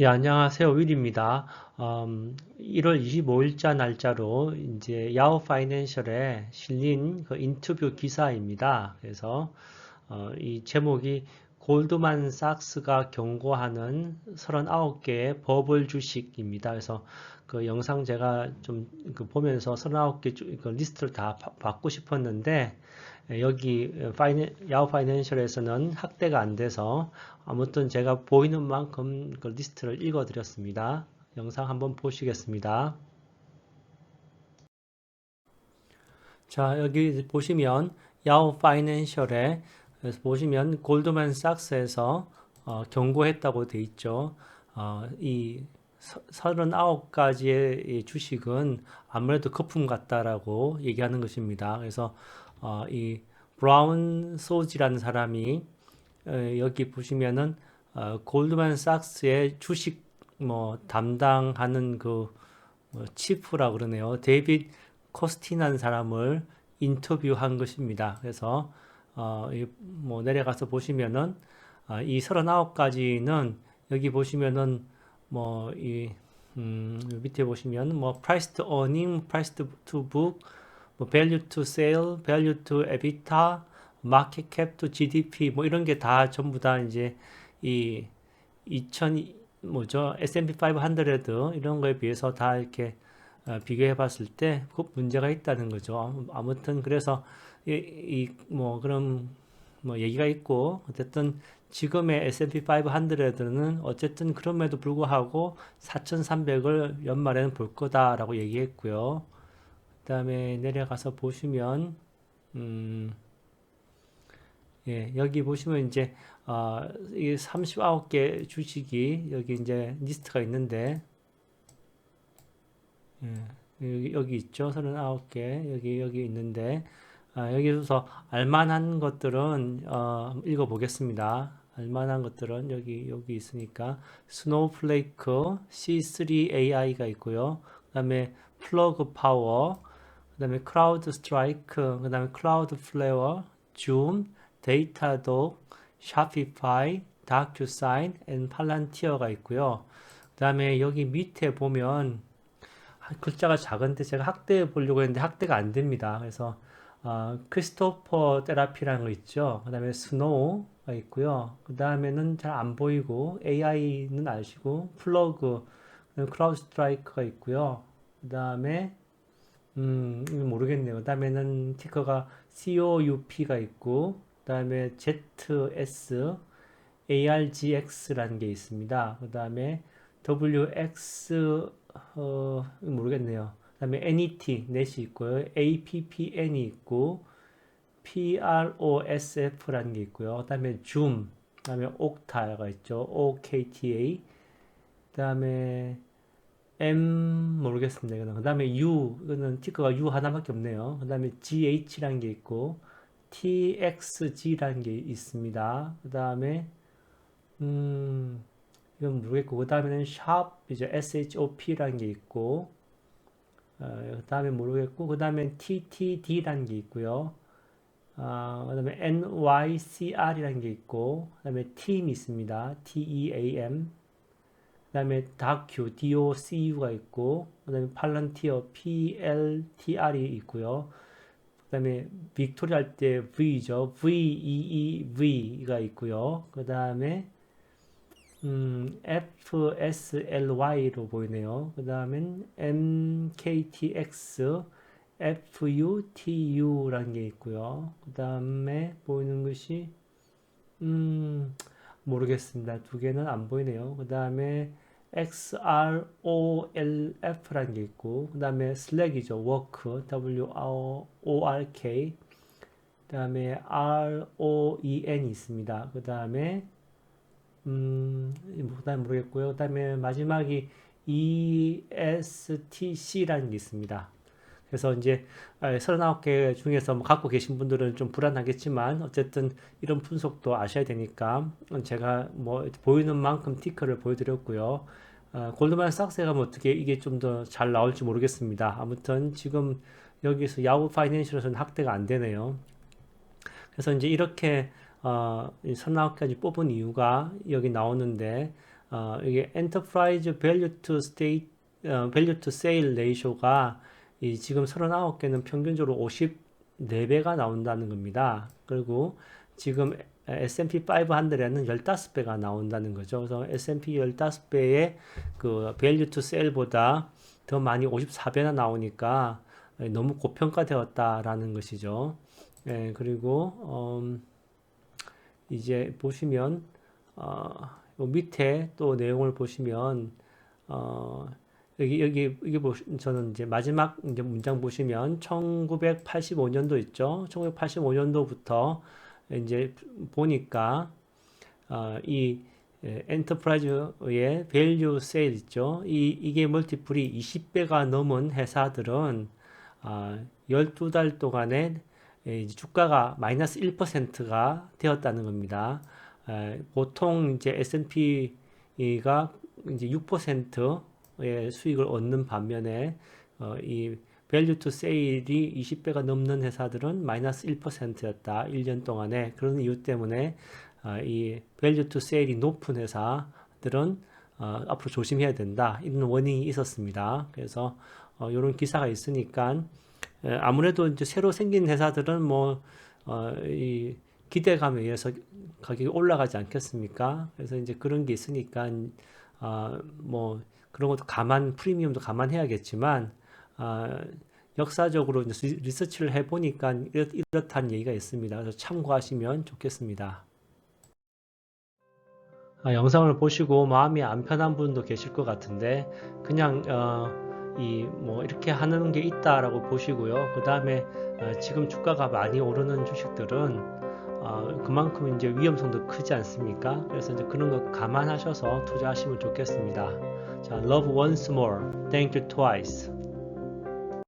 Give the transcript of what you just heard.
예, 안녕하세요. 윌입니다. 음, 1월 25일자 날짜로 이제 야후 파이낸셜에 실린 그 인터뷰 기사입니다. 그래서 어, 이 제목이 골드만삭스가 경고하는 39개의 버블 주식입니다. 그래서 그 영상 제가 좀 그 보면서 39개 주, 그 리스트를 다 받고 싶었는데 예, 여기 야후 파이낸셜에서는 확대가 안 돼서 아무튼 제가 보이는 만큼 그 리스트를 읽어 드렸습니다. 영상 한번 보시겠습니다. 자, 여기 보시면 야후 파이낸셜에 보시면 골드만삭스에서 어, 경고했다고 돼 있죠. 어, 이 39가지의 주식은 아무래도 거품 같다라고 얘기하는 것입니다. 그래서 어, 이 브라운 소지라는 사람이 어, 여기 보시면은 어, 골드만삭스의 주식 뭐 담당하는 그 뭐, 치프라 그러네요. 데이빗 코스틴한 사람을 인터뷰한 것입니다. 그래서 어, 뭐 내려가서 보시면은 어, 이 39가지는 여기 보시면은 뭐이 음, 밑에 보시면 뭐 price to earning, price to book, 뭐 value to sale, value to EBITDA, market cap to GDP 뭐 이런 게 다 전부 다 이제 이 2000 뭐죠 S&P 500 이런 거에 비해서 다 이렇게 어, 비교해 봤을 때 그 문제가 있다는 거죠. 아무튼 그래서 이뭐 그런 뭐 얘기가 있고 어쨌든 지금의 S&P 500는 어쨌든 그럼에도 불구하고 4,300을 연말에는 볼 거다라고 얘기했고요. 그 다음에 내려가서 보시면 음, 예, 여기 보시면 이제 어, 이 39개 주식이 여기 이제 리스트가 있는데 예, 여기, 여기 있죠. 39개 여기 여기 있는데 아, 여기서 알만한 것들은 어, 읽어보겠습니다. 알만한 것들은 여기 여기 있으니까 스노우플레이크 C3AI가 있고요. 그다음에 플러그 파워, 그다음에 크라우드 스트라이크, 그다음에 클라우드 플레어, 줌, 데이터독, 샤피파이, 다큐사인, 앤 팔란티어가 있고요. 그다음에 여기 밑에 보면 글자가 작은데 제가 확대해 보려고 했는데 확대가 안 됩니다. 그래서 어, 크리스토퍼 테라피라는 거 있죠. 그 다음에 스노우가 있고요. 그 다음에는 잘 안 보이고 AI는 아시고 플러그, 크라우드 스트라이크가 있고요. 그 다음에 음, 모르겠네요. 그 다음에는 티커가 COUP가 있고 그 다음에 ZS ARGX라는 게 있습니다. 그 다음에 WX 어, 모르겠네요. 그 다음에 NET 넷이 있고요. APPN이 있고 PROSF라는 게 있고요. 그 다음에 줌, 그 다음에 옥타가 있죠. OKTA. 그 다음에 M 모르겠습니다. 그 다음에 U, 이거는 티커가 U 하나밖에 없네요. 그 다음에 GH라는 게 있고 TXG라는 게 있습니다. 그 다음에 음 이건 모르겠고 그 다음에는 샵 이제 SHOP라는 게 있고 어, 그 다음에 모르겠고 그 다음에 TTD라는 게 있고요. 어, 그 다음에 NYCR이라는 게 있고 그 다음에 TEAM 있습니다. TEAM 그 다음에 DOCU, DOCU가 있고 그 다음에 팔런티어, PLTR이 있고요. 그 다음에 빅토리 할 때 V죠. VEEV가 있고요. 그 다음에 음, FSLY로 보이네요. 그 다음엔 MKTX, FUTU라는 게 있고요. 그 다음에 보이는 것이 음, 모르겠습니다. 두 개는 안 보이네요. 그 다음에 XROLF라는 게 있고 그 다음에 슬랙이죠. work, W-O-R-K 그 다음에 ROEN이 있습니다. 그 다음에 음, 그 다음에 모르겠고요. 그 다음에 마지막이 ESTC라는 게 있습니다. 그래서 이제 39개 중에서 뭐 갖고 계신 분들은 좀 불안하겠지만 어쨌든 이런 분석도 아셔야 되니까 제가 뭐 보이는 만큼 티커를 보여드렸고요. 어, 골드만삭스에 가면 어떻게 이게 좀 더 잘 나올지 모르겠습니다. 아무튼 지금 여기서 야후 파이낸셜에서는 확대가 안 되네요. 그래서 이제 이렇게 어, 39까지 뽑은 이유가 여기 나오는데 어, 이게 enterprise value to state 어, value to sale ratio가 이 지금 39개는 평균적으로 54배가 나온다는 겁니다. 그리고 지금 S&P 500에는 15배가 나온다는 거죠. 그래서 S&P 15배의 그 value to sale보다 더 많이 54배나 나오니까 너무 고평가되었다라는 것이죠. 예, 그리고 음, 이제 보시면 어, 요 밑에 또 내용을 보시면 어, 여기 여기 이게 보 저는 이제 마지막 이제 문장 보시면 1985년도 있죠. 1985년도부터 이제 보니까 어, 이 예, 엔터프라이즈의 밸류 세일 있죠. 이 이게 멀티플이 20배가 넘은 회사들은 아, 12달 동안에 예, 이제 주가가 마이너스 1%가 되었다는 겁니다. 에, 보통 이제 S&P가 이제 6%의 수익을 얻는 반면에 어, 이 밸류 투 세일이 20배가 넘는 회사들은 마이너스 1%였다. 1년 동안에 그런 이유 때문에 어, 이 밸류 투 세일이 높은 회사들은 어, 앞으로 조심해야 된다. 이런 워닝이 있었습니다. 그래서 어, 이런 기사가 있으니까 에, 아무래도 이제 새로 생긴 회사들은 뭐 어, 이 기대감에 의해서 가격이 올라가지 않겠습니까? 그래서 이제 그런 게 있으니까 아, 뭐 그런 것도 감안 프리미엄도 감안해야겠지만 아, 역사적으로 이제 리- 리서치를 해보니까 이렇, 이렇다는 얘기가 있습니다. 그래서 참고하시면 좋겠습니다. 아, 영상을 보시고 마음이 안 편한 분도 계실 것 같은데 그냥 어, 이 뭐 이렇게 하는 게 있다라고 보시고요. 그 다음에 지금 주가가 많이 오르는 주식들은 어, 그만큼 이제 위험성도 크지 않습니까? 그래서 이제 그런 거 감안하셔서 투자하시면 좋겠습니다. 자, love once more, thank you twice.